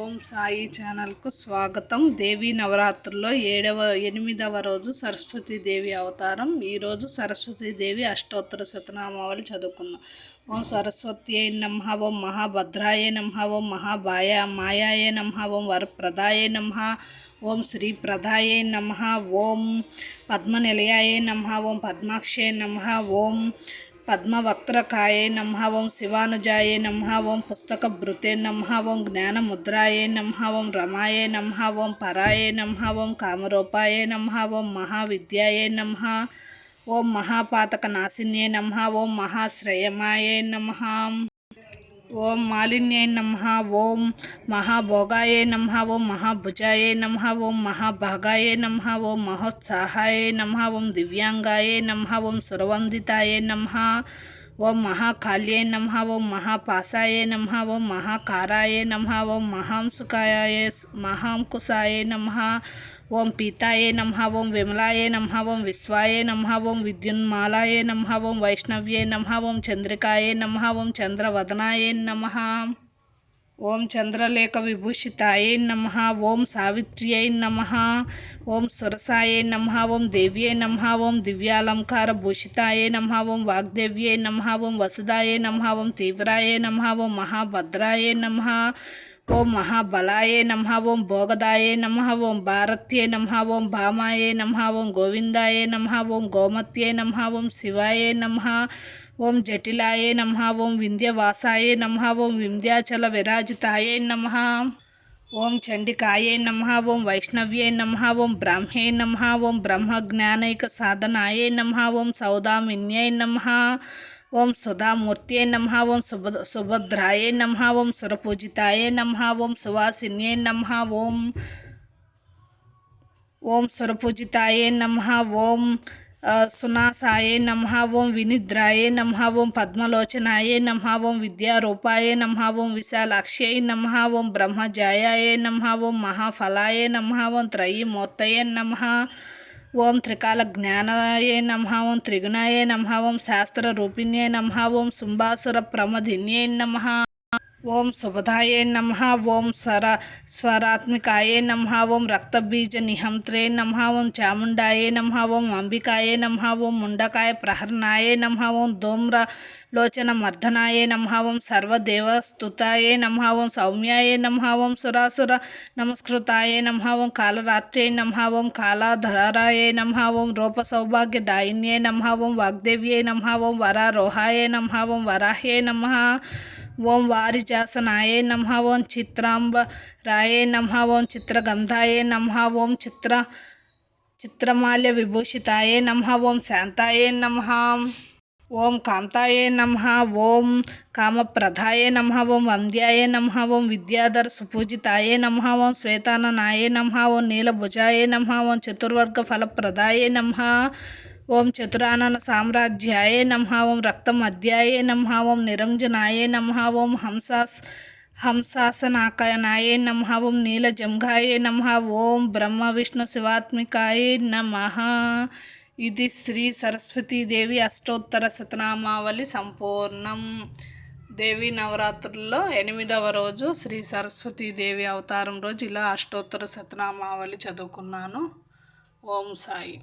ఓం సాయి ఛానల్కు స్వాగతం. దేవి నవరాత్రుల్లో ఏడవ ఎనిమిదవ రోజు సరస్వతి దేవి అవతారం. ఈరోజు సరస్వతి దేవి అష్టోత్తర శతనామావళి చదువుకుందాం. ఓం సరస్వతి అయి నమ ఓం మహాభద్రాయ నమ ఓం మహాభాయ మాయాయ నమ ఓం వరప్రదాయ నమ ఓం శ్రీ ప్రదాయ నమ ఓం పద్మనిలయాయ నమ ఓం పద్మాక్షయ నమ ఓం పద్మవక్త్రకాయే నమ ఓం శివానుజాయే నమ ఓం పుస్తక భృతే నమ ఓం జ్ఞానముద్రాయే నమ ఓం రమాయే నమ ఓం పరాయే నమ ఓం కామరూపాయే నమ ఓం మహావిద్యాయే నమ ఓం మహాపాతక నాశిన్యే నమ ఓం మహాశ్రయమాయే నమ ఓం మాలిన్యై నమ ఓం మహాభోగాయ నమ ఓం మహాభుజాయ నమ ఓం మహాభాగాయ నమ ఓం మహోత్సాహాయ నమ ఓం దివ్యాంగాయ నమ ఓం సురవందితాయ నమ ఓం మహాకాళ్యే నమ ఓం మహాపాసాయ నమ ఓం మహాకారాయ నమ ఓం మహాంసుకాయ మహాంకుశాయ నమ ఓం పీతాయే నమ ఓం విమలాయే నమ ఓం విశ్వాయే నమ ఓం విద్యున్మాలాయే నమ ఓం వైష్ణవ్యే నమ ఓం చంద్రికాయే నమ ఓం చంద్రవదనాయే నమ ఓం చంద్రలేఖ విభూషితాయే నమ ఓం సావిత్ర్యై నమ ఓం సురసాయే నమ ఓం దేవ్యే నమ ఓం దివ్యాలంకార భూషితాయే నమ ఓం వాగ్దేవ్యే నమ ఓం వసుదాయే నమ ఓం తీవ్రాయే నమ ఓం మహాభద్రాయే నమ ఓం మహాబలాయే నమ ఓం భోగదాయే నమ ఓం భారత్యే నమ ఓం భామాయే నమ ఓం గోవిందాయే నమ ఓం గోమత్యే నమ ఓం శివాయే నమ ఓం జటిలాయే నమ ఓం వింధ్యవాసాయే నమ ఓం వింధ్యాచల విరాజితాయే నమ ఓం చండికాయే నమ ఓం వైష్ణవ్యే నమ ఓం బ్రాహ్మే నమ ఓం బ్రహ్మజ్ఞానైక సాధనాయే నమ ఓం సౌదామిన్యై నమ ఓం సుధామూర్తే నమ ఓం సుభ సుభద్రాయే నమ ఓం సురపూజితాయే నమ ఓం సువాసిన్యే నమ ఓం ఓం సురపూజితాయే నమ ఓం సునాసాయే నమ ఓం వినిద్రాయే నమ ఓం పద్మలోచనాయే నమ ఓం విద్యారూపాయే నమ ఓం విశాలాక్ష్యై నమ ఓం బ్రహ్మజాయాయే నమ ఓం మహాఫలాయే నమ ఓం త్రయీమూర్తయే నమ ఓం త్రికాల జ్ఞానాయ నమ ఓం త్రిగుణాయ నమ ఓం శాస్త్ర రూపిణ్యే నమ ఓం శుంభాసుర ప్రమదిన్యే నమ. ఓం శుభదాయ నమ ఓం స్వర స్వరాత్మికాయే నమ ఓం రక్తబీజ నిహంత్రే నమ ఓం చాముండాయే నమ ఓం అంబికాయే నమ ఓం ముండకాయ ప్రహరణాయే నమ ఓం ధూమ్ర లోచన మర్దనాయ నమ ఓం సర్వదేవస్తుతాయే నమ ఓం సౌమ్యాయ నమ ఓం సురాసుర నమస్కృతాయ నమ ఓం కాలరాత్రే నమ ఓం కాలాధరాయ నమ ఓం రూప సౌభాగ్యదాయిన్యే నమ ఓం వాగ్దేవ్యే నమ ఓం వరారోహాయ నమ ఓం వరాహ్యే నమ ఓం వారిజాసనాయే నమ ఓం చిత్రాంబ రాయే నమ ఓం చిత్రగంధాయే నమ ఓం చిత్ర చిత్రమాల్య విభూషితాయే నమ ఓం శాంతాయే నమ ఓం కాంతాయే నమ ఓం కామప్రధాయే నమ ఓం వంద్యాయే నమ ఓం విద్యాధర సుపూజితాయే నమ ఓం శ్వేతాననాయే నమ ఓం నీలభుజాయే నమ ఓం చతుర్వర్గ ఫలప్రదాయే నమ ఓం చతురానన సామ్రాజ్యాయ నమ ఓం రక్తమధ్యాయ నమ ఓం నిరంజనాయ నమ ఓం హంసాస్ హంసాసనాకయనాయ నమ ఓం నీలజంఘాయ నమ ఓం బ్రహ్మ విష్ణు శివాత్మికాయ నమ. ఇది శ్రీ సరస్వతీదేవి అష్టోత్తర శతనామావళి సంపూర్ణం. దేవి నవరాత్రుల్లో ఎనిమిదవ రోజు శ్రీ సరస్వతీదేవి అవతారం రోజు ఇలా అష్టోత్తర శతనామావళి చదువుకున్నాను. ఓం సాయి.